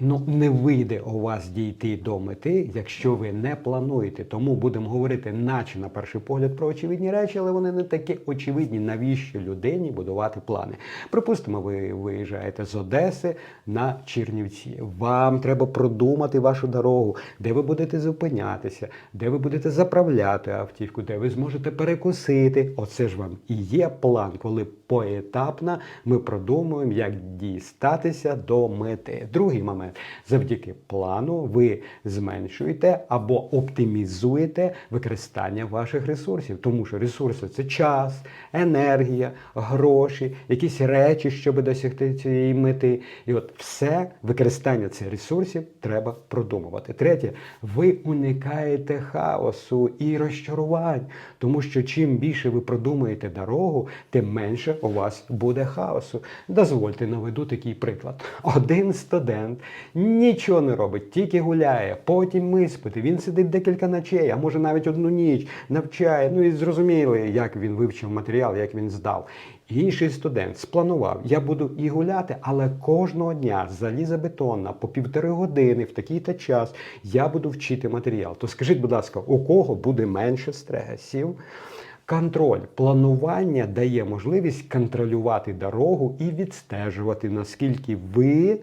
Ну, не вийде у вас дійти до мети, якщо ви не плануєте. Тому будемо говорити, наче на перший погляд, про очевидні речі, але вони не такі очевидні, навіщо людині будувати плани. Припустимо, ви виїжджаєте з Одеси на Чернівці. Вам треба продумати вашу дорогу, де ви будете зупинятися, де ви будете заправляти автівку, де ви зможете перекусити. Оце ж вам і є план, коли поетапно ми продумуємо, як дістатися до мети. Другий момент завдяки плану ви зменшуєте або оптимізуєте використання ваших ресурсів, тому що ресурси це час, енергія, гроші, якісь речі, щоб досягти цієї мети. І от все використання цих ресурсів треба продумувати. Третє, ви уникаєте хаосу і розчарувань, тому що чим більше ви продумаєте дорогу, тим менше у вас буде хаосу. Дозвольте наведу такий приклад. Один студент нічого не робить, тільки гуляє, потім іспити. Він сидить декілька ночей, а може навіть одну ніч, навчає. Ну і зрозуміли, як він вивчив матеріал, як він здав. Інший студент спланував, я буду і гуляти, але кожного дня залізобетонно по півтори години в такий-то час я буду вчити матеріал. То скажіть, будь ласка, у кого буде менше стресів? Контроль планування дає можливість контролювати дорогу і відстежувати, наскільки ви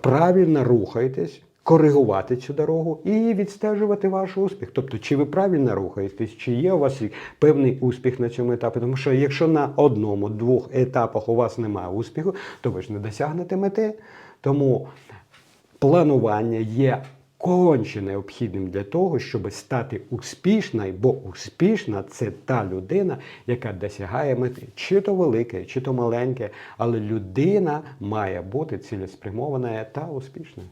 правильно рухаєтесь, коригувати цю дорогу і відстежувати ваш успіх. Тобто, чи ви правильно рухаєтесь, чи є у вас певний успіх на цьому етапі. Тому що якщо на одному-двох етапах у вас немає успіху, то ви ж не досягнете мети. Тому планування є конче необхідним для того, щоб стати успішною, бо успішна це та людина, яка досягає мети, чи то велике, чи то маленьке, але людина має бути цілеспрямована та успішною.